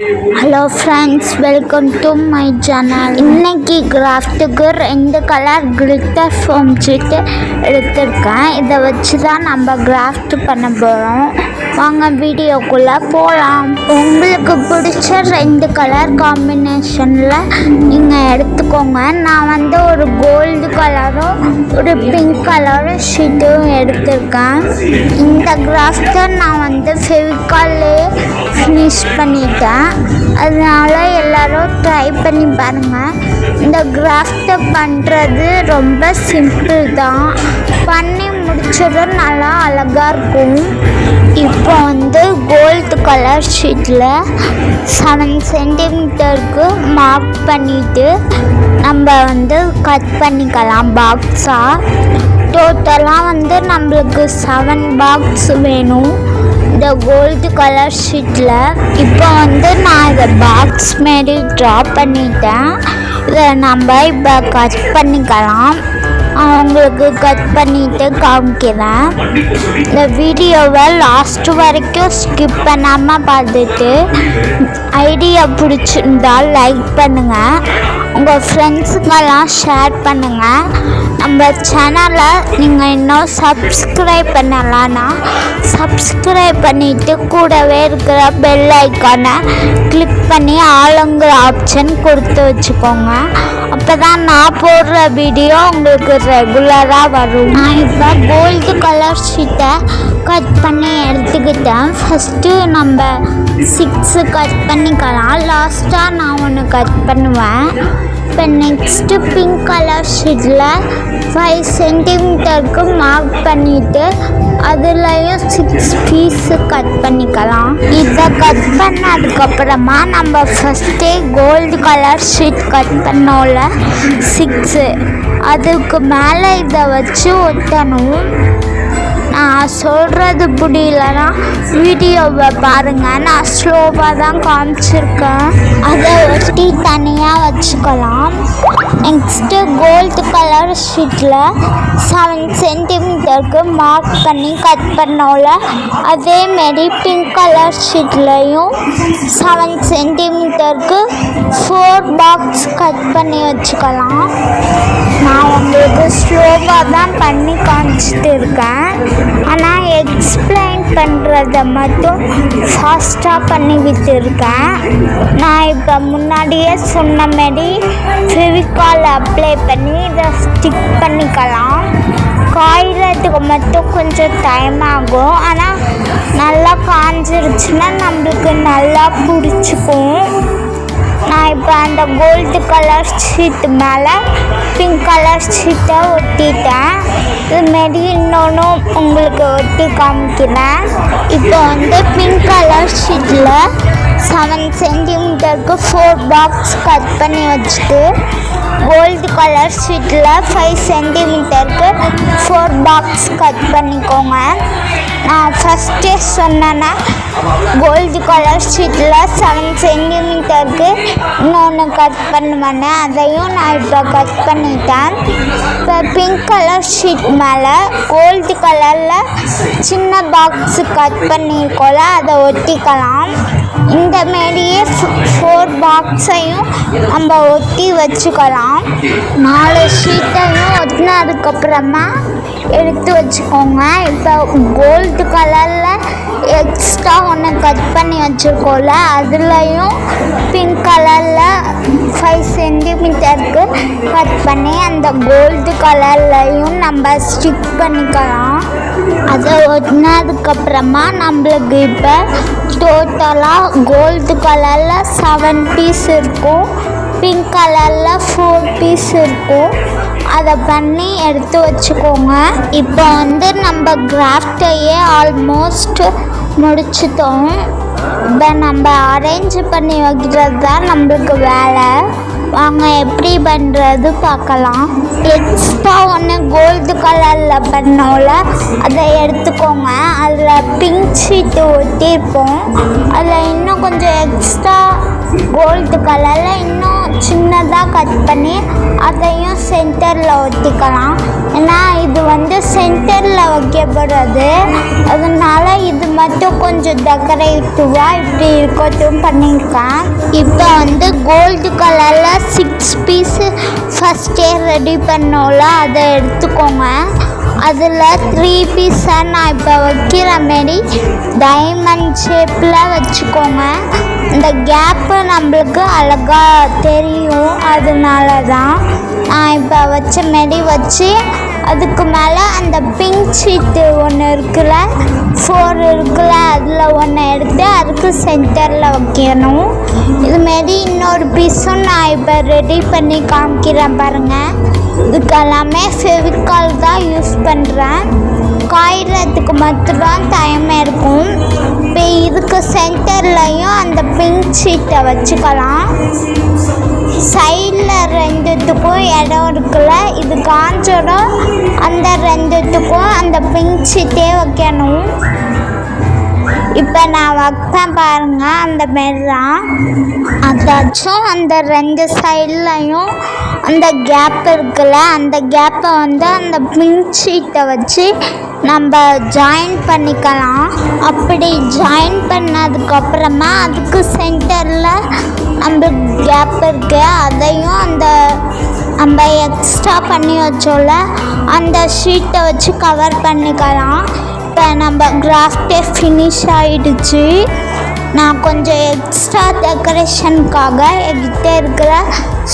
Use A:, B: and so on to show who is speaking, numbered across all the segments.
A: Hello friends welcome to my channel இன்னைக்கு கிராஃப்ட்டுக்கு ரெண்டு கலர் கிளிட்டர் ஃபோம் சீட்டு எடுத்திருக்கேன். இதை வச்சு தான் நம்ம கிராஃப்ட் பண்ண போகிறோம் வாங்க வீடியோக்குள்ளே போகலாம் உங்களுக்கு பிடிச்ச ரெண்டு கலர் காம்பினேஷனில் நீங்கள் எடுத்துக்கோங்க. நான் வந்து ஒரு கோல்டு கலரும் ஒரு பிங்க் கலரும் ஷீட்டும் எடுத்திருக்கேன். இந்த கிராஃப்டை நான் வந்து ஃபெவிகாலே ஃபினிஷ் பண்ணிட்டேன். அதனால் எல்லோரும் ட்ரை பண்ணி பாருங்கள் இந்த கிராஃப்டை பண்ணுறது ரொம்ப சிம்பிள் தான். பண்ண பிக்சரும் நல்லா அழகாக இருக்கும். இப்போ வந்து கோல்டு கலர் ஷீட்டில் செவன் சென்டிமீட்டருக்கு மார்க் பண்ணிவிட்டு நம்ம வந்து கட் பண்ணிக்கலாம் பாக்ஸாக டோட்டலாக வந்து நம்மளுக்கு செவன் பாக்ஸ் வேணும். இந்த கோல்டு கலர் ஷீட்டில் இப்போ வந்து நான் இதை பாக்ஸ் மாரி ட்ரா பண்ணிட்டேன். இதை நம்ம இப்போ கட் பண்ணிக்கலாம். அவங்களுக்கு கட் பண்ணிட்டு காமிக்கிறேன். இந்த வீடியோவை லாஸ்ட் வரைக்கும் ஸ்கிப் பண்ணாமல் பார்த்துட்டு ஐடியா பிடிச்சிருந்தா லைக் பண்ணுங்கள் உங்கள் ஃப்ரெண்ட்ஸுக்கெல்லாம் ஷேர் பண்ணுங்கள் நம்ம சேனலை நீங்கள் இன்னும் சப்ஸ்கிரைப் பண்ணலான்னா சப்ஸ்கிரைப் பண்ணிவிட்டு கூடவே இருக்கிற பெல் ஐக்கானை கிளிக் பண்ணி ஆளுங்கிற ஆப்ஷன் கொடுத்து வச்சுக்கோங்க. அப்போ தான் நான் போடுற வீடியோ உங்களுக்கு ரெகுலராக வரும். நான் இப்போ கோல்டு கலர் ஷீட்டை கட் பண்ணி எடுத்துக்கிட்டேன். ஃபஸ்ட்டு நம்ம சிக்ஸு கட் பண்ணிக்கலாம். லாஸ்ட்டாக நான் ஒன்று கட் பண்ணுவேன். இப்போ நெக்ஸ்ட்டு பிங்க் கலர் ஷீட்டில் ஃபைவ் சென்டிமீட்டருக்கு மார்க் பண்ணிவிட்டு அதுலேயும் சிக்ஸ் பீஸு கட் பண்ணிக்கலாம். இதை கட் பண்ணதுக்கப்புறமா நம்ம ஃபஸ்ட்டே கோல்டு கலர் ஷீட் கட் பண்ணோம்ல சிக்ஸு அதுக்கு மேலே இதை வச்சு ஒட்டணும். நான் சொல்கிறது புரியலனா வீடியோவை பாருங்கள் நான் ஸ்லோவாக தான் காமிச்சிருக்கேன். அதை ஒட்டி தனியாக வச்சுக்கலாம். நெக்ஸ்ட்டு கோல்டு கலர் ஷீட்டில் செவன் சென்டிமீட்டருக்கு மார்க் பண்ணி கட் பண்ணோல அதேமாரி பிங்க் கலர் ஷீட்லேயும் செவன் சென்டிமீட்டருக்கு ஃபோர் பாக்ஸ் கட் பண்ணி வச்சுக்கலாம். நான் உங்களுக்கு ஸ்லோவாக தான் பண்ணி காமிச்சிட்டு இருக்கேன் ஆனால் எக்ஸ்பிளைன் பண்ணுறத மட்டும் ஃபாஸ்ட்டாக பண்ணி விட்டுருக்கேன். நான் இப்போ முன்னாடியே சொன்ன மாரி ஃபெவிகால் அப்ளை பண்ணி இதை ஸ்டிக் பண்ணிக்கலாம். காய்கிறதுக்கு மட்டும் கொஞ்சம் டைம் ஆகும். ஆனால் நல்லா காஞ்சிருச்சுன்னா நம்மளுக்கு நல்லா பிடிச்சிக்கும். நான் இப்போ அந்த கோல்டு கலர் ஷீட் மேலே பிங்க் கலர் ஷீட்டை ஒட்டிட்டேன். இதுமாரி இன்னொன்று உங்களுக்கு ஒட்டி காமிக்கிறேன். இப்போ வந்து பிங்க் கலர் ஷீட்டில் செவன் சென்டிமீட்டருக்கு ஃபோர் பாக்ஸ் கட் பண்ணி வச்சுட்டு கோல்டு கலர் ஷீட்டில் ஃபைவ் சென்டிமீட்டருக்கு ஃபோர் பாக்ஸ் கட் பண்ணிக்கோங்க. நான் ஃபஸ்ட்டே சொன்னேன்னா கோல்டு கலர் ஷீட்டில் செவன் சென்டிமீட்டருக்கு இன்னொன்று கட் பண்ணுவேன் அதையும் நான் இப்போ கட் பண்ணிட்டேன் இப்போ பிங்க் கலர் ஷீட் மேலே கோல்டு கலரில் சின்ன பாக்ஸு கட் பண்ணியிருக்கோம்ல அதை ஒட்டிக்கலாம் இந்த மாரியே ஃபோர் பாக்ஸையும் நம்ம ஒட்டி வச்சுக்கலாம் நாலு ஷீட்டையும் ஒட்டினதுக்கப்புறமா எடுத்து வச்சுக்கோங்க இப்போ கோல்டு கலரில் எக்ஸ்ட்ரா ஒன்று கட் பண்ணி வச்சுருக்கோம்ல அதுலேயும் பிங்க் கலரில் ஃபைவ் சென்டிமீட்டருக்கு கட் பண்ணி அந்த கோல்டு கலர்லையும் நம்ம ஸ்டிக் பண்ணிக்கலாம். அதை ஒட்டினதுக்கப்புறமா நம்மளுக்கு இப்போ டோட்டலாக கோல்டு கலரில் செவன் பீஸ் இருக்கும். பிங்க் கலரில் ஃபோர் பீஸ் இருக்கும். அதை பண்ணி எடுத்து வச்சுக்கோங்க. இப்போ வந்து நம்ம கிராஃப்டையே ஆல்மோஸ்ட் முடிச்சிட்டோம். இப்போ நம்ம அரேஞ்ச் பண்ணி வைக்கிறது தான் நம்மளுக்கு வேலை. வாங்க எப்படி பண்ணுறது பார்க்கலாம். எக்ஸ்ட்ரா ஒன்று கோல்டு கலரில் பண்ணோல அதை எடுத்துக்கோங்க. அதில் பிங்க் ஷீட்டு ஒட்டியிருப்போம். அதில் இன்னும் கொஞ்சம் எக்ஸ்ட்ரா கோல்டு கலரில் இன்னும் சின்னதாக கட் பண்ணி அதையும் சென்டரில் ஒட்டிக்கலாம். ஏன்னா இது வந்து சென்டரில் வைக்கப்படுறது. அதனால் இது மட்டும் கொஞ்சம் டெக்கரேட்டிவாக இப்படி இருக்கட்டும் பண்ணியிருக்கேன். இப்போ வந்து கோல்டு கலரில் சிக்ஸ் பீஸு ஃபஸ்ட்டே ரெடி பண்ணோம்ல அதை எடுத்துக்கோங்க. அதில் த்ரீ பீஸை நான் இப்போ வைக்கிற மாரி டைமண்ட் ஷேப்பில் வச்சுக்கோங்க. இந்த கேப்பு நம்மளுக்கு அழகாக தெரியும். அதனால தான் நான் இப்போ வச்ச மாரி வச்சு அதுக்கு மேலே அந்த பிங்க் ஷீட்டு ஒன்று இருக்குல்ல ஃபோர் இருக்குல்ல அதில் ஒன்று எடுத்து அதுக்கு சென்டரில் வைக்கணும். இதுமாரி இன்னொரு பீஸும் நான் இப்போ ரெடி பண்ணி காமிக்கிறேன் பாருங்கள் இதுக்கு எல்லாமே ஃபெவிகால் தான் யூஸ் பண்ணுறேன் காய்கிறதுக்கு மட்டும்தான் டைம் இருக்கும். இப்போ இதுக்கு சென்டர்லையும் அந்த பிங்க் ஷீட்டை வச்சுக்கலாம். சைடில் ரெண்டுத்துக்கும் இடம் இருக்குல்ல இது காஞ்சோட அந்த ரெண்டுத்துக்கும் அந்த பிங்க் ஷீட்டே வைக்கணும். இப்போ நான் வைப்பேன் பாருங்க அந்த மாரி தான் அதாச்சும் அந்த ரெண்டு சைட்லையும் அந்த கேப் இருக்குல்ல அந்த கேப்பை வந்து அந்த பிங்க் ஷீட்டை வச்சு நம்ம ஜாயின் பண்ணிக்கலாம். அப்படி ஜாயின் பண்ணதுக்கப்புறமா அதுக்கு சென்டரில் நம்ம கேப் இருக்குது அதையும் அந்த நம்ம எக்ஸ்ட்ரா பண்ணி வச்சோல அந்த ஷீட்டை வச்சு கவர் பண்ணிக்கலாம். இப்போ நம்ம கிராஃப்டே ஃபினிஷ் ஆகிடுச்சு நான் கொஞ்சம் எக்ஸ்ட்ரா டெக்கரேஷனுக்காக என்கிட்ட இருக்கிற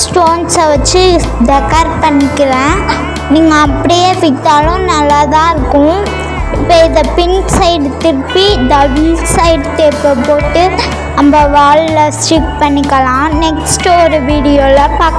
A: ஸ்டோன்ஸை வச்சு டெக்கர் பண்ணிக்கிறேன். நீங்கள் அப்படியே விற்றாலும் நல்லா தான் இருக்கும். இப்போ இதை பின் சைடு திருப்பி டபுள் சைடு தேப்பை போட்டு நம்ம வாலில் ஸ்டிக் பண்ணிக்கலாம். நெக்ஸ்ட் ஒரு வீடியோவில் பார்க்க